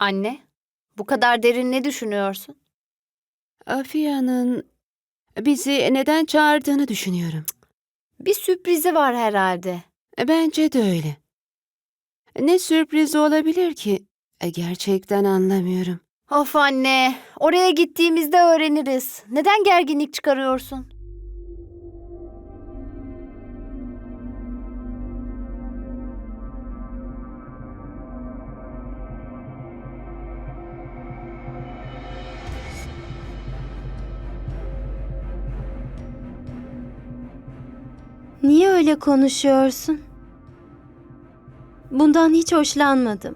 Anne, bu kadar derin ne düşünüyorsun? Afia'nın bizi neden çağırdığını düşünüyorum. Bir sürprizi var herhalde. Bence de öyle. Ne sürpriz olabilir ki? E, Gerçekten anlamıyorum. Of anne, oraya gittiğimizde öğreniriz. Neden gerginlik çıkarıyorsun? Niye öyle konuşuyorsun? Bundan hiç hoşlanmadım.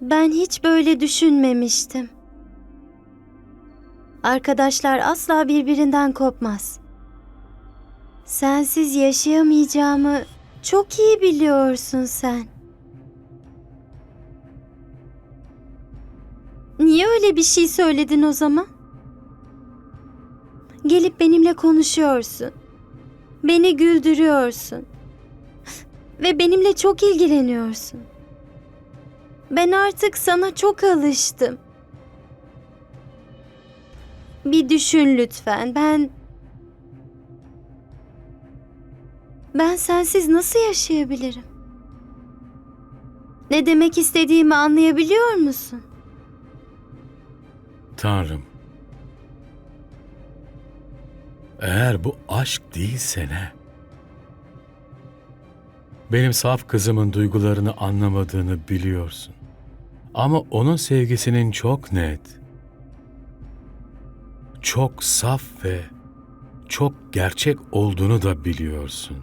Ben hiç böyle düşünmemiştim. Arkadaşlar asla birbirinden kopmaz. Sensiz yaşayamayacağımı çok iyi biliyorsun sen. Niye öyle bir şey söyledin o zaman? Gelip benimle konuşuyorsun. Beni güldürüyorsun. Ve benimle çok ilgileniyorsun. Ben artık sana çok alıştım. Bir düşün lütfen. Ben Ben sensiz nasıl yaşayabilirim? Ne demek istediğimi anlayabiliyor musun? Tanrım. Eğer bu aşk değilse ne? Benim saf kızımın duygularını anlamadığını biliyorsun. Ama onun sevgisinin çok net, çok saf ve çok gerçek olduğunu da biliyorsun.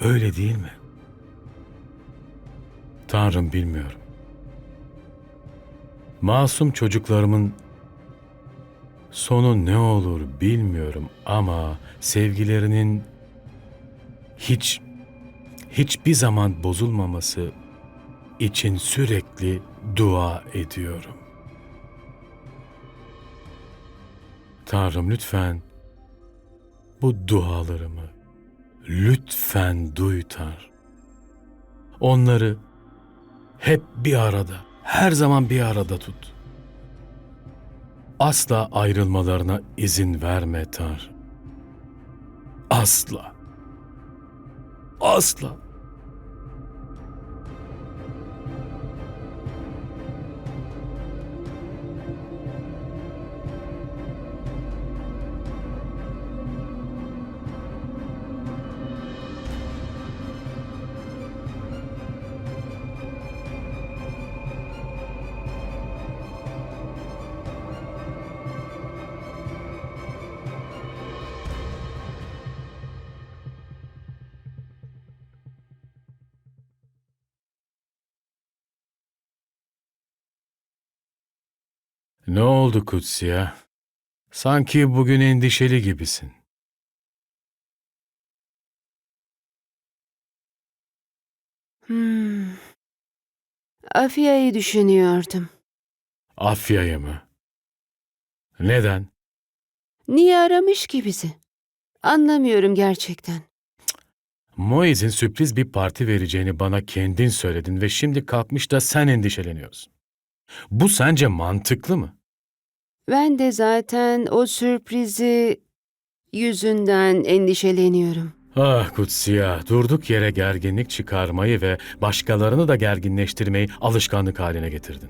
Öyle değil mi? Tanrım bilmiyorum. Masum çocuklarımın Sonu ne olur bilmiyorum ama sevgilerinin hiç hiçbir zaman bozulmaması için sürekli dua ediyorum. Tanrım lütfen bu dualarımı lütfen duy Tanrım. Onları hep bir arada, her zaman bir arada tut. Asla ayrılmalarına izin verme Tanrım. Asla. Asla. Ne oldu Kutsiya? Sanki bugün endişeli gibisin. Hmm. Afia'yı düşünüyordum. Afya'yı mı? Neden? Niye aramış ki bizi? Anlamıyorum gerçekten. Moiz'in sürpriz bir parti vereceğini bana kendin söyledin ve şimdi kalkmış da sen endişeleniyorsun. Bu sence mantıklı mı? Ben de zaten o sürprizi yüzünden endişeleniyorum. Ah Kutsiya, durduk yere gerginlik çıkarmayı ve başkalarını da gerginleştirmeyi alışkanlık haline getirdin.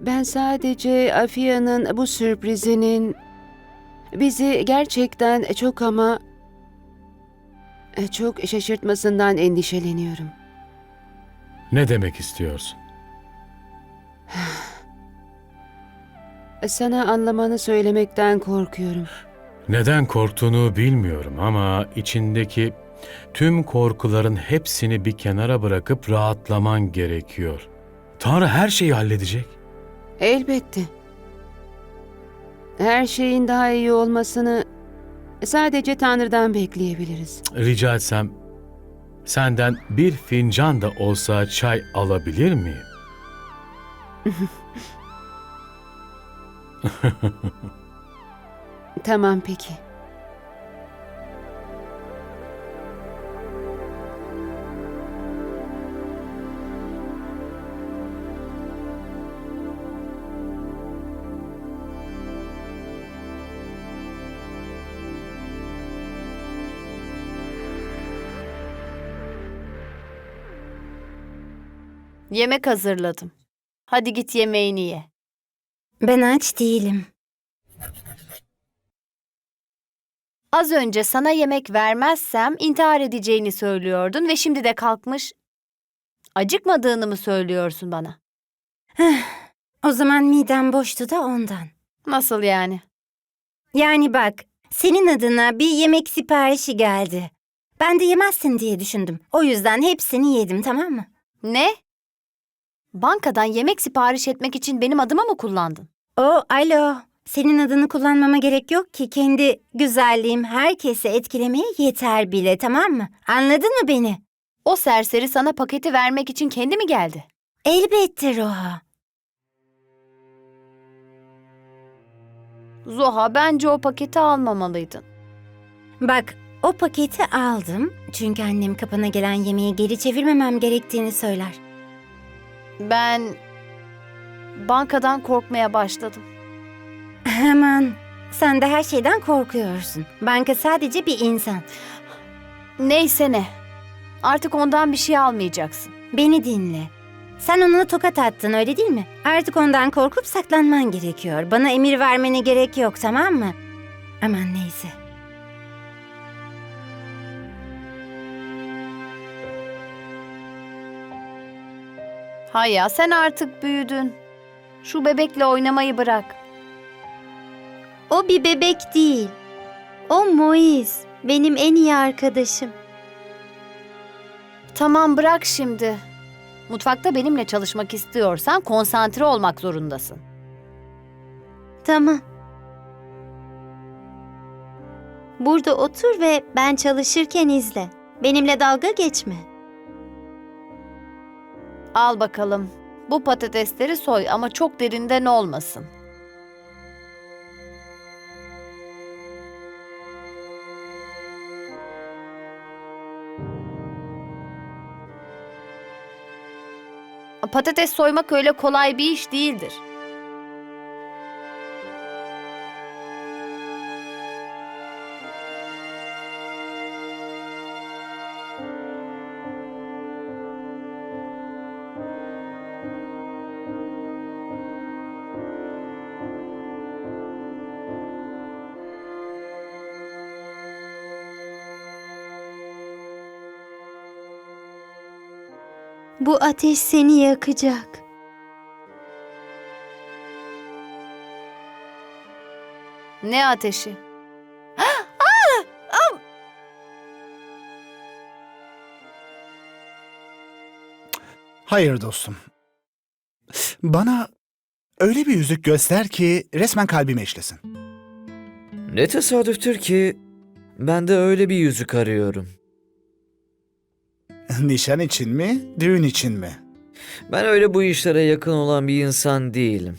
Ben sadece Afia'nın bu sürprizinin bizi gerçekten çok ama çok şaşırtmasından endişeleniyorum. Ne demek istiyorsun? Sana anlamanı söylemekten korkuyorum. Neden korktuğunu bilmiyorum ama içindeki tüm korkuların hepsini bir kenara bırakıp rahatlaman gerekiyor. Tanrı her şeyi halledecek. Elbette. Her şeyin daha iyi olmasını sadece Tanrı'dan bekleyebiliriz. Rica etsem senden bir fincan da olsa çay alabilir miyim? Tamam peki. Yemek hazırladım. Hadi git yemeğini ye. Ben aç değilim. Az önce sana yemek vermezsem intihar edeceğini söylüyordun ve şimdi de kalkmış acıkmadığını mı söylüyorsun bana? O zaman midem boştu da ondan. Nasıl yani? Yani bak, senin adına bir yemek siparişi geldi. Ben de yemezsin diye düşündüm. O yüzden hepsini yedim tamam mı? Ne? Bankadan yemek sipariş etmek için benim adımı mı kullandın? O alo. Senin adını kullanmama gerek yok ki. Kendi güzelliğim herkesi etkilemeye yeter bile tamam mı? Anladın mı beni? O serseri sana paketi vermek için kendi mi geldi? Elbette Roha. Zoha bence o paketi almamalıydın. Bak o paketi aldım. Çünkü annem kapana gelen yemeği geri çevirmemem gerektiğini söyler. Ben bankadan korkmaya başladım. Hemen. Sen de her şeyden korkuyorsun. Banka sadece bir insan. Neyse ne. Artık ondan bir şey almayacaksın. Beni dinle. Sen ona tokat attın öyle değil mi? Artık ondan korkup saklanman gerekiyor. Bana emir vermene gerek yok tamam mı? Aman neyse. Hayya sen artık büyüdün. Şu bebekle oynamayı bırak. O bir bebek değil. O Moiz. Benim en iyi arkadaşım. Tamam bırak şimdi. Mutfakta benimle çalışmak istiyorsan konsantre olmak zorundasın. Tamam. Burada otur ve ben çalışırken izle. Benimle dalga geçme. Al bakalım. Bu patatesleri soy ama çok derinden olmasın. Patates soymak öyle kolay bir iş değildir. Bu ateş seni yakacak. Ne ateşi? Hayır dostum. Bana öyle bir yüzük göster ki resmen kalbime işlesin. Ne tesadüftür ki ben de öyle bir yüzük arıyorum. Nişan için mi, düğün için mi? Ben öyle bu işlere yakın olan bir insan değilim.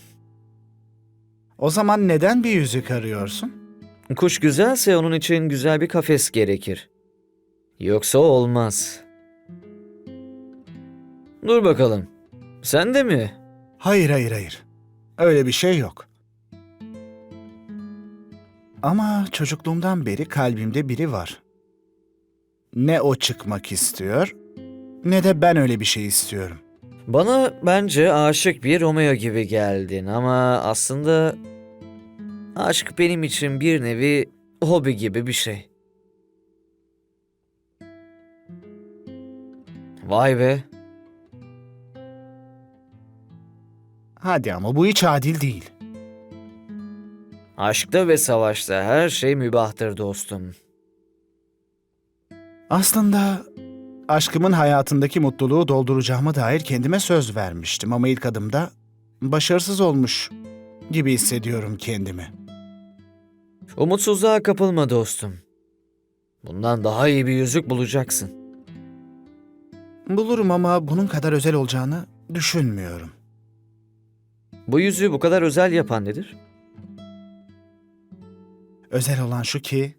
O zaman neden bir yüzük arıyorsun? Kuş güzelse onun için güzel bir kafes gerekir. Yoksa olmaz. Dur bakalım. Sen de mi? Hayır, hayır, hayır. Öyle bir şey yok. Ama çocukluğumdan beri kalbimde biri var. Ne o çıkmak istiyor, ne de ben öyle bir şey istiyorum. Bana bence aşık bir Romeo gibi geldin ama aslında aşk benim için bir nevi hobi gibi bir şey. Vay be. Hadi ama bu hiç adil değil. Aşkta ve savaşta her şey mübahtır dostum. Aslında aşkımın hayatındaki mutluluğu dolduracağıma dair kendime söz vermiştim ama ilk adımda başarısız olmuş gibi hissediyorum kendimi. Umutsuzluğa kapılma dostum. Bundan daha iyi bir yüzük bulacaksın. Bulurum ama bunun kadar özel olacağını düşünmüyorum. Bu yüzüğü bu kadar özel yapan nedir? Özel olan şu ki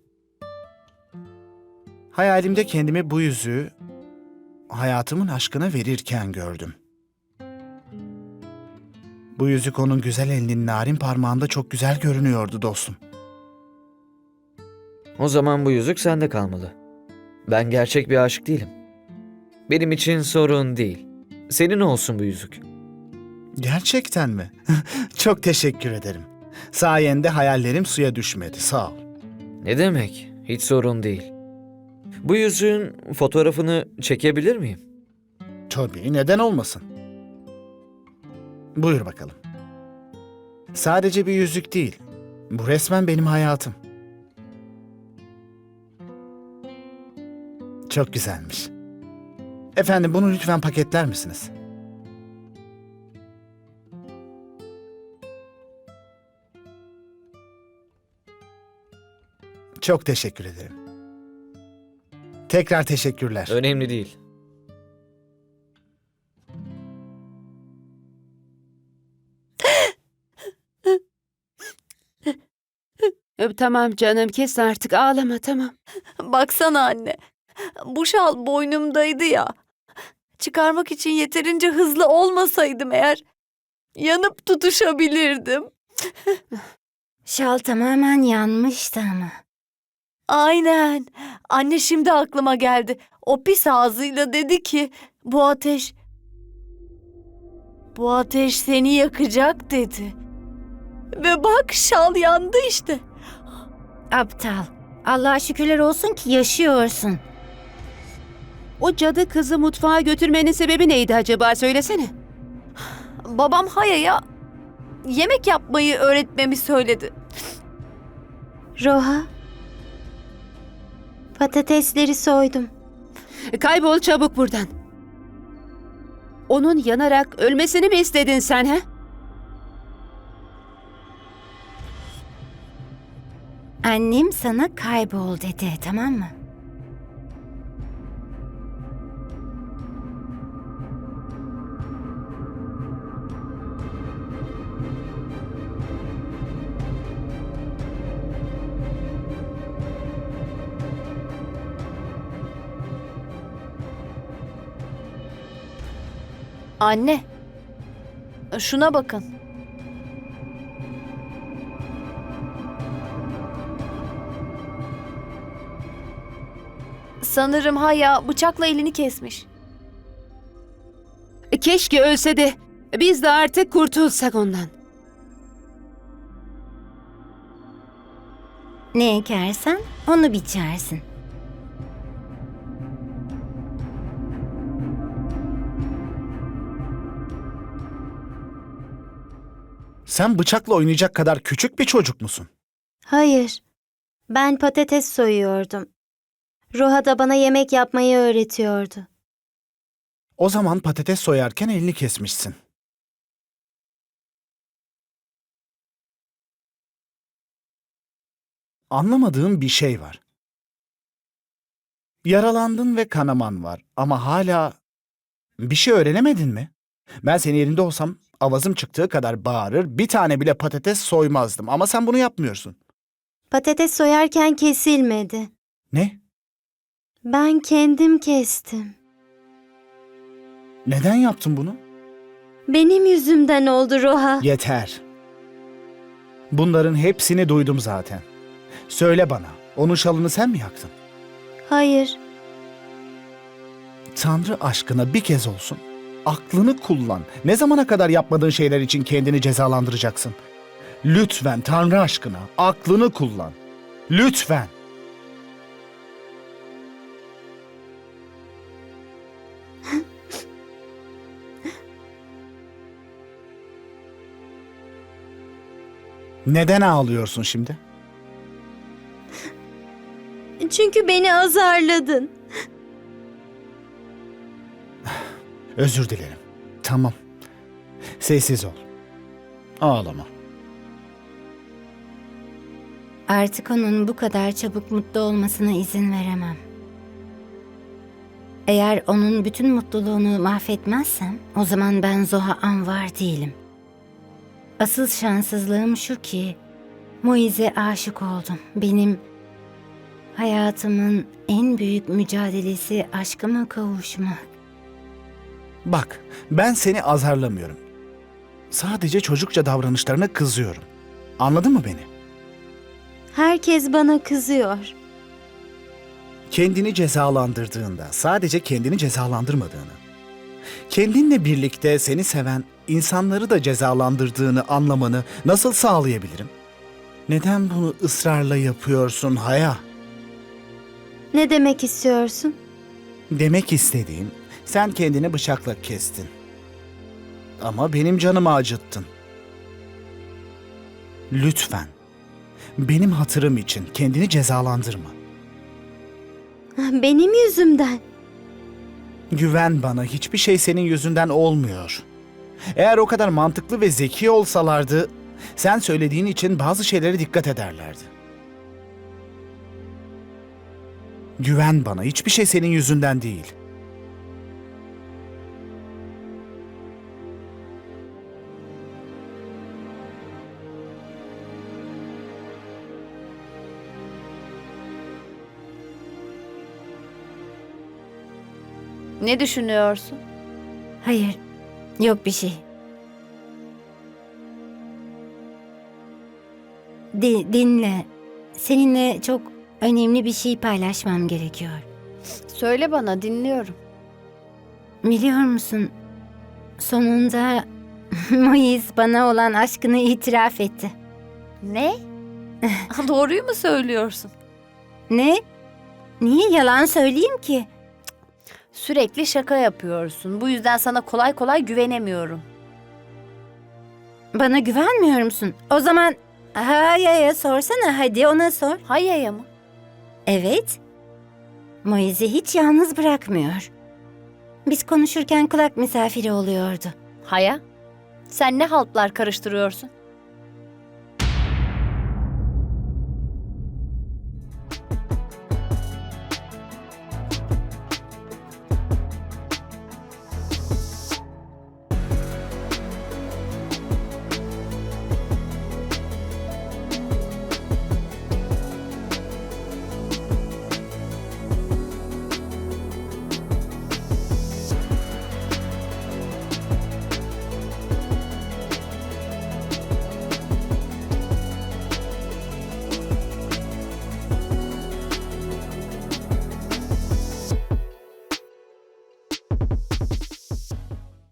hayalimde kendimi bu yüzüğü hayatımın aşkına verirken gördüm. Bu yüzük onun güzel elinin narin parmağında çok güzel görünüyordu dostum. O zaman bu yüzük sende kalmalı. Ben gerçek bir aşık değilim. Benim için sorun değil. senin olsun bu yüzük. Gerçekten mi? Çok teşekkür ederim. Sayende hayallerim suya düşmedi. Sağ ol. Ne demek? Hiç sorun değil. Bu yüzüğün fotoğrafını çekebilir miyim? Tabii neden olmasın? Buyur bakalım. Sadece bir yüzük değil. Bu resmen benim hayatım. Çok güzelmiş. Efendim bunu lütfen paketler misiniz? Çok teşekkür ederim. Tekrar teşekkürler. Önemli değil. E, Tamam canım kes artık ağlama tamam. Baksana anne. Bu şal boynumdaydı ya. Çıkarmak için yeterince hızlı olmasaydım eğer yanıp tutuşabilirdim. Şal tamamen yanmıştı ama. Aynen. Anne şimdi aklıma geldi. O pis ağzıyla dedi ki bu ateş bu ateş seni yakacak dedi. Ve bak şal yandı işte. Aptal. Allah'a şükürler olsun ki yaşıyorsun. O cadı kızı mutfağa götürmenin sebebi neydi acaba söylesene. Babam Haya'ya yemek yapmayı öğretmemi söyledi. Roha. Patatesleri soydum. E, Kaybol çabuk buradan. Onun yanarak ölmesini mi istedin sen ha? Annem sana kaybol dedi tamam mı? Anne. Şuna bakın. Sanırım Haya bıçakla elini kesmiş. Keşke ölse de biz de artık kurtulsak ondan. Ne ekersen onu biçersin. Sen bıçakla oynayacak kadar küçük bir çocuk musun? Hayır. Ben patates soyuyordum. Roha da bana yemek yapmayı öğretiyordu. O zaman patates soyarken elini kesmişsin. Anlamadığım bir şey var. Yaralandın ve kanaman var ama hala bir şey öğrenemedin mi? Ben senin yerinde olsam avazım çıktığı kadar bağırır, bir tane bile patates soymazdım ama sen bunu yapmıyorsun. Patates soyarken kesilmedi. Ne? Ben kendim kestim. Neden yaptın bunu? Benim yüzümden oldu Roha. Yeter. Bunların hepsini duydum zaten. Söyle bana, onun şalını sen mi yaktın? Hayır. Tanrı aşkına bir kez olsun. Aklını kullan. Ne zamana kadar yapmadığın şeyler için kendini cezalandıracaksın? Lütfen Tanrı aşkına aklını kullan. Lütfen. Neden ağlıyorsun şimdi? Çünkü beni azarladın. Özür dilerim. Tamam. Sessiz ol. Ağlama. Artık onun bu kadar çabuk mutlu olmasına izin veremem. Eğer onun bütün mutluluğunu mahvetmezsem o zaman ben Zoha Anvar değilim. Asıl şanssızlığım şu ki Moize aşık oldum. Benim hayatımın en büyük mücadelesi aşkıma kavuşmak. Bak, ben seni azarlamıyorum. Sadece çocukça davranışlarına kızıyorum. Anladın mı beni? Herkes bana kızıyor. Kendini cezalandırdığında sadece kendini cezalandırmadığını, Kendinle birlikte seni seven insanları da cezalandırdığını anlamanı nasıl sağlayabilirim? Neden bunu ısrarla yapıyorsun Haya? Ne demek istiyorsun? Demek istediğim sen kendini bıçakla kestin. Ama benim canımı acıttın. Lütfen benim hatırım için kendini cezalandırma. Benim yüzümden. Güven bana hiçbir şey senin yüzünden olmuyor. Eğer o kadar mantıklı ve zeki olsalardı sen söylediğin için bazı şeylere dikkat ederlerdi. Güven bana hiçbir şey senin yüzünden değil. Ne düşünüyorsun? Hayır, yok bir şey. Di- dinle. Seninle çok önemli bir şey paylaşmam gerekiyor. Söyle bana dinliyorum. Biliyor musun? Sonunda Moiz bana olan aşkını itiraf etti. Ne? Doğruyu mu söylüyorsun? Ne? Niye yalan söyleyeyim ki? Sürekli şaka yapıyorsun. Bu yüzden sana kolay kolay güvenemiyorum. Bana güvenmiyor musun? O zaman Haya'ya sorsana hadi ona sor. Hayaya mı? Evet. Moiz'i hiç yalnız bırakmıyor. Biz konuşurken kulak misafiri oluyordu. Haya? Sen ne haltlar karıştırıyorsun?